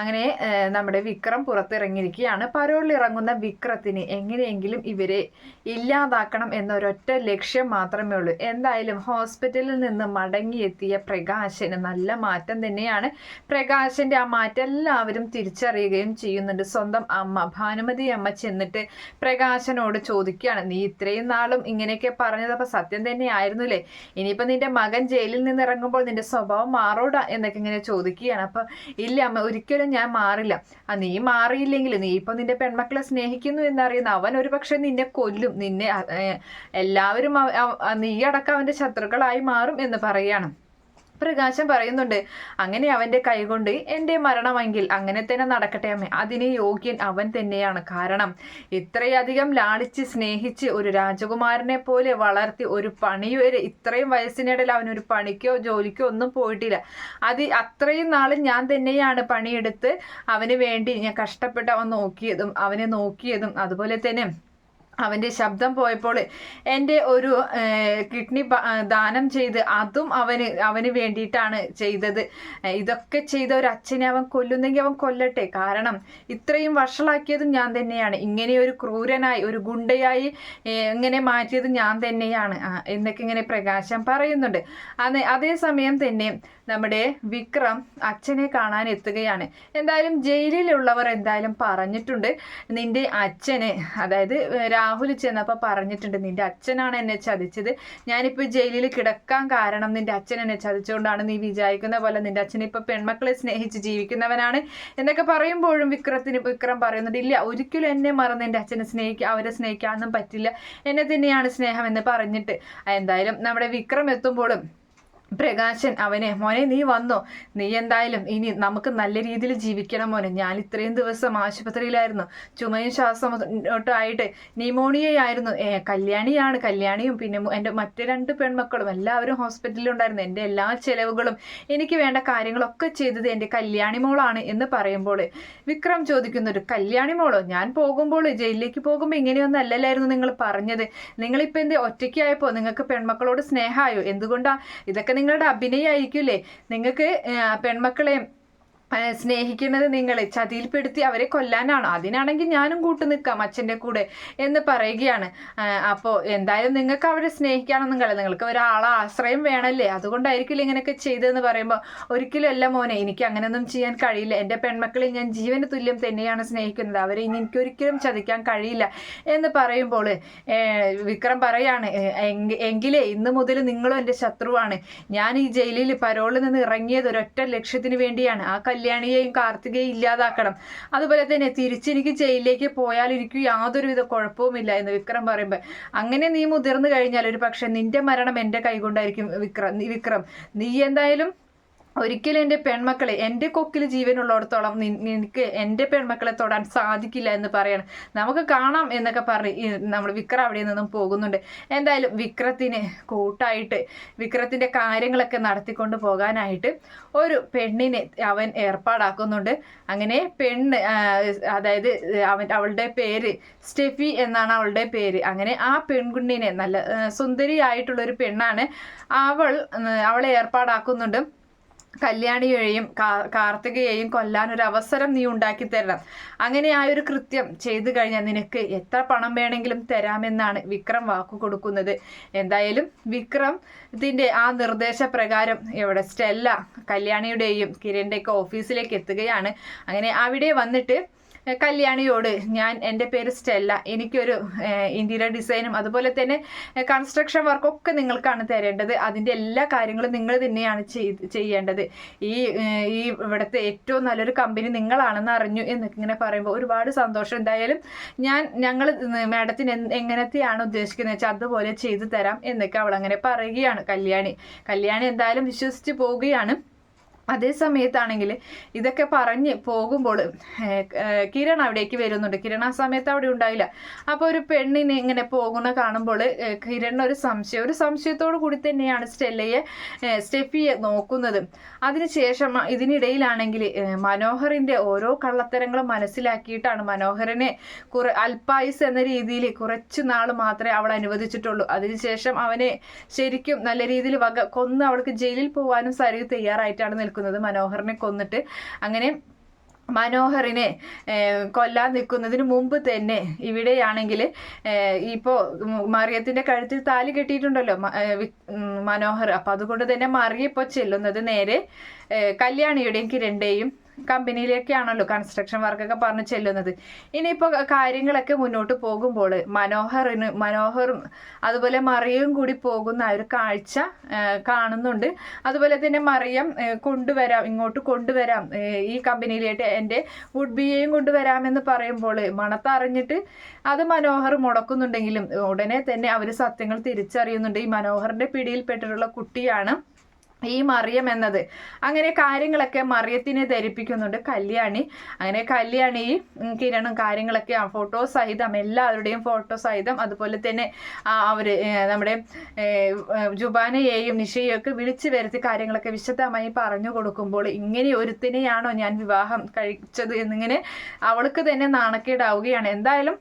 അങ്ങനെ നമ്മുടെ വിക്രം പുറത്തിറങ്ങിയിരിക്കുകയാണ്. പരോളിറങ്ങുന്ന വിക്രത്തിന് എങ്ങനെയെങ്കിലും ഇവരെ ഇല്ലാതാക്കണം എന്നൊരൊറ്റ ലക്ഷ്യം മാത്രമേ ഉള്ളൂ. എന്തായാലും ഹോസ്പിറ്റലിൽ നിന്ന് മടങ്ങിയെത്തിയ പ്രകാശന് നല്ല മാറ്റം തന്നെയാണ്. പ്രകാശന്റെ ആ മാറ്റം എല്ലാവരും തിരിച്ചറിയുകയും ചെയ്യുന്നുണ്ട്. സ്വന്തം അമ്മ ഭാനുമതി അമ്മ ചെന്നിട്ട് പ്രകാശനോട് ചോദിക്കുകയാണ്. നീ ഇത്രയും നാളും ഇങ്ങനെയൊക്കെ പറഞ്ഞത് അപ്പൊ സത്യം തന്നെയായിരുന്നില്ലേ ഇനിയിപ്പോ നിന്റെ മകൻ ജയിലിൽ നിന്ന് ഇറങ്ങുമ്പോൾ നിന്റെ സ്വഭാവം മാറൂടാ എന്നൊക്കെ ഇങ്ങനെ ചോദിക്കുകയാണ്. അപ്പൊ ഇല്ല അമ്മ ഒരിക്കലും ഞാൻ മാറില്ല. ആ നീ മാറിയില്ലെങ്കിൽ നീ ഇപ്പൊ നിന്റെ പെൺമക്കളെ സ്നേഹിക്കുന്നു എന്നറിയുന്ന അവൻ ഒരു പക്ഷെ നിന്നെ കൊല്ലും. നിന്നെ എല്ലാവരും നീ അടക്കം അവന്റെ ശത്രുക്കളായി മാറും എന്ന് പറയാണ് പ്രകാശം പറയുന്നുണ്ട് അങ്ങനെ അവന്റെ കൈകൊണ്ട് എന്റെ മരണമെങ്കിൽ അങ്ങനെ തന്നെ നടക്കട്ടെ അമ്മ. അതിന് യോഗ്യൻ അവൻ തന്നെയാണ്. കാരണം ഇത്രയധികം ലാളിച്ച് സ്നേഹിച്ച് ഒരു രാജകുമാരനെ പോലെ വളർത്തി ഒരു പണി വരെ ഇത്രയും വയസ്സിനിടയിൽ അവൻ ഒരു പണിക്കോ ജോലിക്കോ ഒന്നും പോയിട്ടില്ല. അത് അത്രയും നാൾ ഞാൻ തന്നെയാണ് പണിയെടുത്ത് അവന് വേണ്ടി ഞാൻ കഷ്ടപ്പെട്ട് അവൻ നോക്കിയതും അവനെ നോക്കിയതും അതുപോലെ തന്നെ അവന്റെ ശബ്ദം പോയപ്പോൾ എന്റെ ഒരു കിഡ്നി ദാനം ചെയ്ത് അതും അവന് അവന് വേണ്ടിയിട്ടാണ് ചെയ്തത്. ഇതൊക്കെ ചെയ്ത ഒരു അച്ഛനെ അവൻ കൊല്ലുന്നെങ്കിൽ അവൻ കൊല്ലട്ടെ. കാരണം ഇത്രയും വഷളാക്കിയതും ഞാൻ തന്നെയാണ്. ഇങ്ങനെ ഒരു ക്രൂരനായി ഒരു ഗുണ്ടയായി ഇങ്ങനെ മാറ്റിയത് ഞാൻ തന്നെയാണ് എന്നൊക്കെ ഇങ്ങനെ പ്രകാശം പറയുന്നുണ്ട്. അതെ അതേസമയം തന്നെ നമ്മുടെ വിക്രം അച്ഛനെ കാണാൻ എത്തുകയാണ്. എന്തായാലും ജയിലിലുള്ളവർ എന്തായാലും പറഞ്ഞിട്ടുണ്ട് നിന്റെ അച്ഛന് അതായത് രാഹുൽ ചെന്നപ്പോൾ പറഞ്ഞിട്ടുണ്ട് നിന്റെ അച്ഛനാണ് എന്നെ ചതിച്ചത്. ഞാനിപ്പോൾ ജയിലിൽ കിടക്കാൻ കാരണം നിന്റെ അച്ഛൻ എന്നെ ചതിച്ചുകൊണ്ടാണ് നീ വിചാരിക്കുന്ന പോലെ നിന്റെ അച്ഛൻ ഇപ്പോൾ പെൺമക്കളെ സ്നേഹിച്ച് ജീവിക്കുന്നവനാണ് എന്നൊക്കെ പറയുമ്പോഴും വിക്രത്തിന് വിക്രം പറയുന്നുണ്ട് ഇല്ല ഒരിക്കലും എന്നെ മറന്ന് എന്റെ അച്ഛനെ സ്നേഹിക്കുക അവരെ സ്നേഹിക്കാനൊന്നും പറ്റില്ല. എന്നെ തന്നെയാണ് സ്നേഹം എന്ന് പറഞ്ഞിട്ട് എന്തായാലും നമ്മുടെ വിക്രം എത്തുമ്പോഴും പ്രകാശൻ അവനെ മോനെ നീ വന്നോ. നീ എന്തായാലും ഇനി നമുക്ക് നല്ല രീതിയിൽ ജീവിക്കണം മോനെ. ഞാൻ ഇത്രയും ദിവസം ആശുപത്രിയിലായിരുന്നു. ചുമയും ശ്വാസം ആയിട്ട് ന്യൂമോണിയയായിരുന്നു. കല്യാണിയാണ്. കല്യാണിയും പിന്നെ എന്റെ മറ്റു രണ്ട് പെൺമക്കളും എല്ലാവരും ഹോസ്പിറ്റലിലുണ്ടായിരുന്നു. എന്റെ എല്ലാ ചെലവുകളും എനിക്ക് വേണ്ട കാര്യങ്ങളൊക്കെ ചെയ്തത് എന്റെ കല്യാണി മോളാണ് എന്ന് പറയുമ്പോൾ വിക്രം ചോദിക്കുന്നൊരു കല്യാണി മോളോ ഞാൻ പോകുമ്പോൾ ജയിലിലേക്ക് പോകുമ്പോൾ ഇങ്ങനെയൊന്നും അല്ലല്ലായിരുന്നു നിങ്ങൾ പറഞ്ഞത്. നിങ്ങളിപ്പോൾ എന്ത് ഒറ്റയ്ക്കായപ്പോൾ നിങ്ങൾക്ക് പെൺമക്കളോട് സ്നേഹമായോ? എന്തുകൊണ്ടാണ് ഇതൊക്കെ നിങ്ങളുടെ അഭിനയമായിരിക്കില്ലേ നിങ്ങൾക്ക് പെൺമക്കളെയും സ്നേഹിക്കുന്നത് നിങ്ങൾ ചതിയിൽപ്പെടുത്തി അവരെ കൊല്ലാനാണോ. അതിനാണെങ്കിൽ ഞാനും കൂട്ടു നിൽക്കാം അച്ഛന്റെ കൂടെ എന്ന് പറയുകയാണ്. അപ്പോൾ എന്തായാലും നിങ്ങൾക്ക് അവരെ സ്നേഹിക്കാനൊന്നും കഴിയില്ല. നിങ്ങൾക്ക് ഒരാളെ ആശ്രയം വേണമല്ലേ? അതുകൊണ്ടായിരിക്കില്ല ഇങ്ങനെയൊക്കെ ചെയ്തതെന്ന് പറയുമ്പോൾ ഒരിക്കലും അല്ല മോനെ എനിക്ക് അങ്ങനെയൊന്നും ചെയ്യാൻ കഴിയില്ല. എന്റെ പെൺമക്കളെ ഞാൻ ജീവന് തുല്യം തന്നെയാണ് സ്നേഹിക്കുന്നത്. അവരെ ഇനി എനിക്കൊരിക്കലും ചതിക്കാൻ കഴിയില്ല എന്ന് പറയുമ്പോൾ വിക്രം പറയാണ് എങ്കിലേ ഇന്ന് മുതൽ നിങ്ങളും എന്റെ ശത്രുവാണ്. ഞാൻ ഈ ജയിലിൽ പരോളിൽ നിന്ന് ഇറങ്ങിയത് ഒരൊറ്റ ലക്ഷ്യത്തിന് വേണ്ടിയാണ്. ആ കല്യാണിയെയും കാർത്തികയെയും ഇല്ലാതാക്കണം. അതുപോലെ തന്നെ തിരിച്ചെനിക്ക് ജയിലിലേക്ക് പോയാൽ എനിക്ക് യാതൊരുവിധ കുഴപ്പവുമില്ല എന്ന് വിക്രം പറയുമ്പോൾ അങ്ങനെ നീ മുതിർന്നു കഴിഞ്ഞാൽ ഒരു പക്ഷെ നിന്റെ മരണം എന്റെ കൈകൊണ്ടായിരിക്കും വിക്രം വിക്രം. നീ എന്തായാലും ഒരിക്കലും എന്റെ പെൺമക്കളെ എന്റെ കൊക്കിൽ ജീവനുള്ളിടത്തോളം നിനക്ക് എന്റെ പെൺമക്കളെ തൊടാൻ സാധിക്കില്ല എന്ന് പറയാണ്. നമുക്ക് കാണാം എന്നൊക്കെ പറഞ്ഞ് നമ്മൾ വിക്രം അവിടെ നിന്നും പോകുന്നുണ്ട്. എന്തായാലും വിക്രത്തിന് കൂട്ടായിട്ട് വിക്രത്തിന്റെ കാര്യങ്ങളൊക്കെ നടത്തിക്കൊണ്ട് പോകാനായിട്ട് ഒരു പെണ്ണിനെ അവൻ ഏർപ്പാടാക്കുന്നുണ്ട്. അങ്ങനെ പെണ്ണ് അതായത് അവൻ അവളുടെ പേര് സ്റ്റെഫി എന്നാണ് അവളുടെ പേര്. അങ്ങനെ ആ പെൺകുണ്ണിനെ നല്ല സുന്ദരിയായിട്ടുള്ളൊരു പെണ്ണാണ് അവൾ അവളെ ഏർപ്പാടാക്കുന്നുണ്ട്. കല്യാണിയെയും കാർത്തികയെയും കൊല്ലാൻ ഒരു അവസരം നീ ഉണ്ടാക്കി തരണം. അങ്ങനെ ആ ഒരു കൃത്യം ചെയ്തു കഴിഞ്ഞാൽ നിനക്ക് എത്ര പണം വേണമെങ്കിലും തരാമെന്നാണ് വിക്രം വാക്കു കൊടുക്കുന്നത്. എന്തായാലും വിക്രം ഇതിന്റെ ആ നിർദ്ദേശപ്രകാരം ഇവിടെ സ്റ്റെല്ല കല്യാണിയുടെയും കിരണിന്റെയൊക്കെ ഓഫീസിലേക്ക് എത്തുകയാണ്. അങ്ങനെ അവിടെ വന്നിട്ട് കല്യാണിയോട്. ഞാൻ എന്റെ പേര് സ്റ്റെല്ല. എനിക്കൊരു ഇന്റീരിയർ ഡിസൈനും അതുപോലെ തന്നെ കൺസ്ട്രക്ഷൻ വർക്കൊക്കെ നിങ്ങൾക്കാണ് തരേണ്ടത്. അതിന്റെ എല്ലാ കാര്യങ്ങളും നിങ്ങൾ തന്നെയാണ് ചെയ്യേണ്ടത്. ഈ ഈ ഇവിടുത്തെ ഏറ്റവും നല്ലൊരു കമ്പനി നിങ്ങളാണെന്ന് അറിഞ്ഞു എന്നൊക്കെ ഇങ്ങനെ പറയുമ്പോൾ ഒരുപാട് സന്തോഷം. എന്തായാലും ഞാൻ ഞങ്ങൾ മാഡത്തിന് എങ്ങനത്തെയാണ് ഉദ്ദേശിക്കുന്നത് വെച്ചാൽ അതുപോലെ ചെയ്തു തരാം എന്നൊക്കെ അവളങ്ങനെ പറയുകയാണ്. കല്യാണി കല്യാണി എന്തായാലും വിശ്വസിച്ച് പോവുകയാണ്. അതേ സമയത്താണെങ്കിൽ ഇതൊക്കെ പറഞ്ഞ് പോകുമ്പോൾ കിരൺ അവിടേക്ക് വരുന്നുണ്ട്. കിരൺ ആ സമയത്ത് അവിടെ ഉണ്ടായില്ല. അപ്പോൾ ഒരു പെണ്ണിനെ ഇങ്ങനെ പോകുന്ന കാണുമ്പോൾ കിരൺ ഒരു സംശയം. ഒരു സംശയത്തോടു കൂടി തന്നെയാണ് സ്റ്റെല്ലയെ സ്റ്റെഫിയെ നോക്കുന്നത്. അതിനുശേഷം ഇതിനിടയിലാണെങ്കിൽ മനോഹറിന്റെ ഓരോ കള്ളത്തരങ്ങളും മനസ്സിലാക്കിയിട്ടാണ് മനോഹരനെ കുറെ അൽപായുസ് എന്ന രീതിയിൽ കുറച്ച് നാൾ മാത്രമേ അവൾ അനുവദിച്ചിട്ടുള്ളൂ. അതിനുശേഷം അവനെ ശരിക്കും നല്ല രീതിയിൽ വക കൊന്ന് അവൾക്ക് ജയിലിൽ പോകാനും സരി തയ്യാറായിട്ടാണ് നിൽക്കുന്നത്. മനോഹറിനെ കൊന്നിട്ട്. അങ്ങനെ മനോഹറിനെ കൊല്ലാൻ നിൽക്കുന്നതിന് മുമ്പ് തന്നെ ഇവിടെയാണെങ്കിൽ ഇപ്പോൾ മറിയത്തിന്റെ കഴുത്തിൽ താലി കെട്ടിയിട്ടുണ്ടല്ലോ മനോഹർ. അപ്പം അതുകൊണ്ട് തന്നെ മറിയ ഇപ്പോൾ ചെല്ലുന്നത് നേരെ കല്യാണിയുടെയും കിരണിന്റെയും കമ്പനിയിലേക്കാണല്ലോ കൺസ്ട്രക്ഷൻ വർക്കൊക്കെ പറഞ്ഞ് ചെല്ലുന്നത്. ഇനിയിപ്പോൾ കാര്യങ്ങളൊക്കെ മുന്നോട്ട് പോകുമ്പോൾ മനോഹറിന് മനോഹറും അതുപോലെ മറിയും കൂടി പോകുന്ന ഒരു കാഴ്ച കാണുന്നുണ്ട്. അതുപോലെ തന്നെ മറിയം കൊണ്ടുവരാം ഇങ്ങോട്ട് കൊണ്ടുവരാം. ഈ കമ്പനിയിലേക്ക് എന്റെ വുഡ് കൊണ്ടുവരാം കൊണ്ടുവരാമെന്ന് പറയുമ്പോൾ മണത്തറിഞ്ഞിട്ട് അത് മനോഹർ മുടക്കുന്നുണ്ടെങ്കിലും ഉടനെ തന്നെ അവർ സത്യങ്ങൾ തിരിച്ചറിയുന്നുണ്ട്. ഈ മനോഹറിന്റെ പിടിയിൽപ്പെട്ടിട്ടുള്ള കുട്ടിയാണ് ഈ മറിയം എന്നത്. അങ്ങനെ കാര്യങ്ങളൊക്കെ മറിയത്തിനെ ധരിപ്പിക്കുന്നുണ്ട് കല്യാണി. അങ്ങനെ കല്യാണി കിരണും കാര്യങ്ങളൊക്കെ ആ ഫോട്ടോ സഹിതം എല്ലാവരുടെയും ഫോട്ടോ സഹിതം അതുപോലെ തന്നെ ആ, അവർ നമ്മുടെ ജുബാനയെയും നിഷയെയും ഒക്കെ വിളിച്ചു വരുത്തി കാര്യങ്ങളൊക്കെ വിശദമായി പറഞ്ഞു കൊടുക്കുമ്പോൾ ഇങ്ങനെ ഒരുത്തിനെയാണോ ഞാൻ വിവാഹം കഴിച്ചത് എന്നിങ്ങനെ അവൾക്ക് തന്നെ നാണക്കേടാവുകയാണ്. എന്തായാലും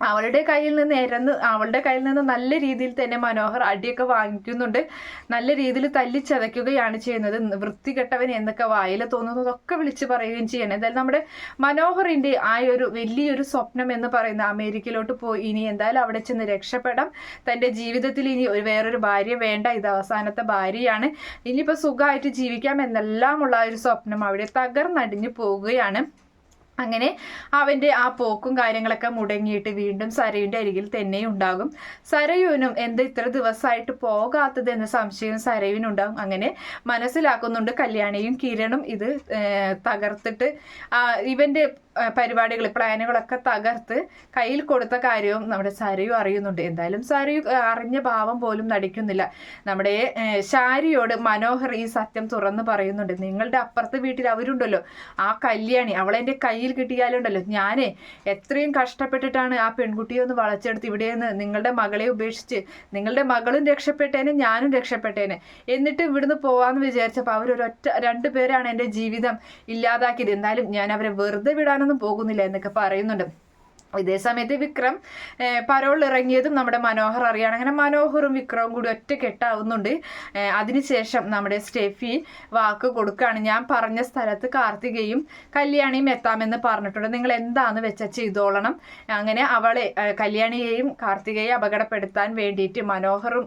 അവളുടെ കയ്യിൽ നിന്ന് എരന്ന് അവളുടെ കയ്യിൽ നിന്ന് നല്ല രീതിയിൽ തന്നെ മനോഹർ അടിയൊക്കെ വാങ്ങിക്കുന്നുണ്ട്. നല്ല രീതിയിൽ തല്ലിച്ചതയ്ക്കുകയാണ് ചെയ്യുന്നത്. വൃത്തികെട്ടവൻ എന്നൊക്കെ വായിൽ തോന്നുന്നതൊക്കെ വിളിച്ച് പറയുകയും ചെയ്യണം. എന്തായാലും നമ്മുടെ മനോഹറിന്റെ ആ ഒരു വലിയൊരു സ്വപ്നം എന്ന് പറയുന്ന അമേരിക്കയിലോട്ട് പോയി. ഇനി എന്തായാലും അവിടെ ചെന്ന് രക്ഷപ്പെടാം. തന്റെ ജീവിതത്തിൽ ഇനി വേറൊരു ഭാര്യ വേണ്ട. ഇത് അവസാനത്തെ ഭാര്യയാണ്. ഇനിയിപ്പോൾ സുഖമായിട്ട് ജീവിക്കാം. എന്നെല്ലാമുള്ള ആ ഒരു സ്വപ്നം അവിടെ തകർന്നടിഞ്ഞു പോവുകയാണ്. അങ്ങനെ അവന്റെ ആ പോക്കും കാര്യങ്ങളൊക്കെ മുടങ്ങിയിട്ട് വീണ്ടും സരയുടെ അരികിൽ തന്നെ ഉണ്ടാകും. സരയുവിനും എന്ത് ഇത്ര ദിവസമായിട്ട് പോകാത്തത് എന്ന സംശയം സരയുവിനുണ്ടാകും. അങ്ങനെ മനസ്സിലാക്കുന്നുണ്ട് കല്യാണിയും കിരണും ഇത് തകർത്തിട്ട് ഇവന്റെ പരിപാടികൾ പ്ലാനുകളൊക്കെ തകർത്ത് കയ്യിൽ കൊടുത്ത കാര്യവും നമ്മുടെ സരയു അറിയുന്നുണ്ട്. എന്തായാലും സരയു അറിഞ്ഞ ഭാവം പോലും നടിക്കുന്നില്ല. നമ്മുടെ ശാരിയോട് മനോഹർ ഈ സത്യം തുറന്ന് പറയുന്നുണ്ട്. നിങ്ങളുടെ അപ്പുറത്തെ വീട്ടിൽ അവരുണ്ടല്ലോ. ആ കല്യാണി അവളെന്റെ കയ്യിൽ കിട്ടിയാലുണ്ടല്ലോ. ഞാനേ എത്രയും കഷ്ടപ്പെട്ടിട്ടാണ് ആ പെൺകുട്ടിയെ ഒന്ന് വളച്ചെടുത്ത് ഇവിടെ നിന്ന് നിങ്ങളുടെ മകളെ ഉപേക്ഷിച്ച് നിങ്ങളുടെ മകളും രക്ഷപ്പെട്ടേനെ ഞാനും രക്ഷപ്പെട്ടേനെ എന്നിട്ട് ഇവിടുന്ന് പോവാന്ന് വിചാരിച്ചപ്പോൾ രണ്ടു പേരാണ് എന്റെ ജീവിതം ഇല്ലാതാക്കിയത്. എന്നാലും ഞാൻ അവരെ വെറുതെ വിടാനൊന്നും പോകുന്നില്ല എന്നൊക്കെ പറയുന്നുണ്ട്. ഇതേ സമയത്ത് വിക്രം പരോൾ ഇറങ്ങിയതും നമ്മുടെ മനോഹർ അറിയാണ്. അങ്ങനെ മനോഹറും വിക്രവും കൂടി ഒറ്റ കെട്ടാവുന്നുണ്ട്. അതിനുശേഷം നമ്മുടെ സ്റ്റെഫി വാക്ക് കൊടുക്കുകയാണ് ഞാൻ പറഞ്ഞ സ്ഥലത്ത് കാർത്തികയും കല്യാണിയും എത്താമെന്ന് പറഞ്ഞിട്ടുണ്ട്. നിങ്ങൾ എന്താന്ന് വെച്ചാൽ ചെയ്തോളണം. അങ്ങനെ അവളെ കല്യാണിയെയും കാർത്തികയെ അപകടപ്പെടുത്താൻ വേണ്ടിയിട്ട് മനോഹറും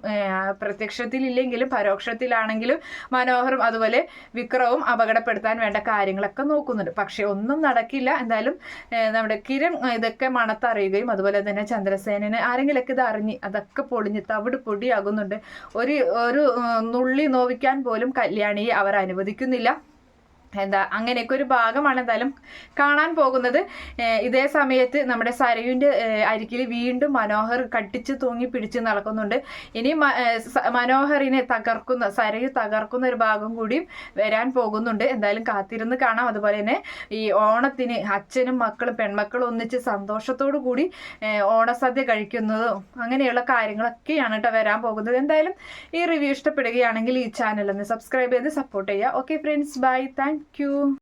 പ്രത്യക്ഷത്തിലില്ലെങ്കിലും പരോക്ഷത്തിലാണെങ്കിലും മനോഹറും അതുപോലെ വിക്രവും അപകടപ്പെടുത്താൻ വേണ്ട കാര്യങ്ങളൊക്കെ നോക്കുന്നുണ്ട്. പക്ഷെ ഒന്നും നടക്കില്ല. എന്തായാലും നമ്മുടെ കിരൺ ഇതൊക്കെ മണത്തറിയുകയും അതുപോലെ തന്നെ ചന്ദ്രസേനന് ആരെങ്കിലൊക്കെ ഇത് അറിഞ്ഞ് അതൊക്കെ പൊളിഞ്ഞ് തവിട് പൊടിയാകുന്നുണ്ട്. ഒരു ഒരു നുള്ളി നോവിക്കാൻ പോലും കല്യാണിയെ അവർ അനുവദിക്കുന്നില്ല. എന്താ അങ്ങനെയൊക്കെ ഒരു ഭാഗമാണ് എന്തായാലും കാണാൻ പോകുന്നത്. ഇതേ സമയത്ത് നമ്മുടെ സരയുവിന്റെ അരികിൽ വീണ്ടും മനോഹർ കട്ടിച്ച് തൂങ്ങി പിടിച്ച് നടക്കുന്നുണ്ട്. ഇനി മനോഹറിനെ തകർക്കുന്ന സരയു തകർക്കുന്ന ഒരു ഭാഗം കൂടിയും വരാൻ പോകുന്നുണ്ട്. എന്തായാലും കാത്തിരുന്ന് കാണാം. അതുപോലെ തന്നെ ഈ ഓണത്തിന് അച്ഛനും മക്കളും പെൺമക്കളും ഒന്നിച്ച് സന്തോഷത്തോടു കൂടി ഓണസദ്യ കഴിക്കുന്നതും അങ്ങനെയുള്ള കാര്യങ്ങളൊക്കെയാണ് കേട്ടോ വരാൻ പോകുന്നത്. എന്തായാലും ഈ റിവ്യൂ ഇഷ്ടപ്പെടുകയാണെങ്കിൽ ഈ ചാനൽ ഒന്ന് സബ്സ്ക്രൈബ് ചെയ്ത് സപ്പോർട്ട് ചെയ്യുക. Okay friends. Bye. Thank Thank you.